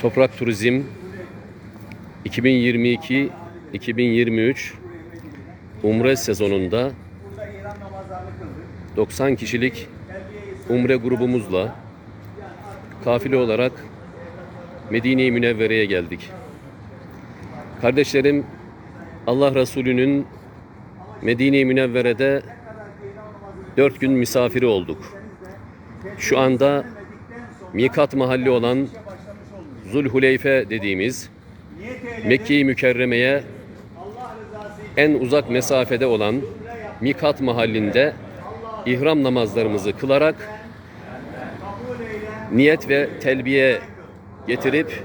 Toprak Turizm 2022-2023 Umre sezonunda 90 kişilik Umre grubumuzla kafile olarak Medine-i Münevvere'ye geldik. Kardeşlerim Allah Resulü'nün Medine-i Münevvere'de dört gün misafiri olduk. Şu anda mikat mahalli olan Zulhuleyfe dediğimiz Mekke-i Mükerreme'ye en uzak mesafede olan mikat mahallinde ihram namazlarımızı kılarak niyet ve telbiye getirip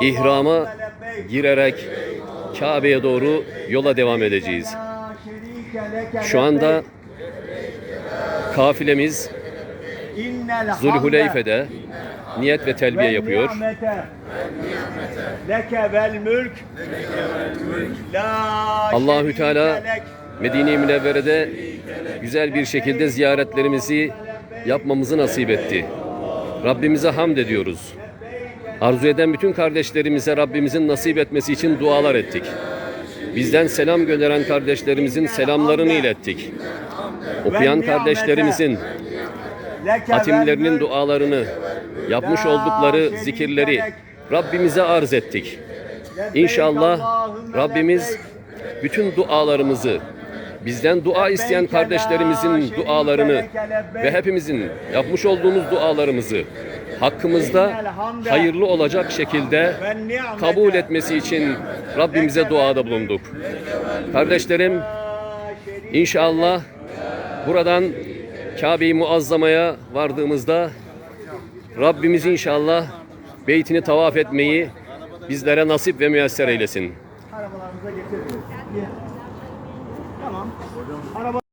ihrama girerek Kabe'ye doğru yola devam edeceğiz. Şu anda kafilemiz Zulhuleyfe'de niyet ve telbiye yapıyor. Allahü Teala. Medine-i Münevvere'de güzel bir şekilde ziyaretlerimizi yapmamızı nasip etti. Rabbimize hamd ediyoruz. Arzu eden bütün kardeşlerimize Rabbimizin nasip etmesi için dualar ettik. Bizden selam gönderen kardeşlerimizin selamlarını ilettik. Okuyan kardeşlerimizin hatimlerinin dualarını, yapmış oldukları zikirleri Rabbimize arz ettik. İnşallah Rabbimiz bütün dualarımızı, bizden dua isteyen kardeşlerimizin dualarını ve hepimizin yapmış olduğumuz dualarımızı hakkımızda hayırlı olacak şekilde kabul etmesi için Rabbimize duada bulunduk. Kardeşlerim inşallah buradan Kabe-i Muazzama'ya vardığımızda Rabbimiz inşallah beytini tavaf etmeyi bizlere nasip ve müyesser eylesin. Arabalarımıza getiririz. Tamam. Araba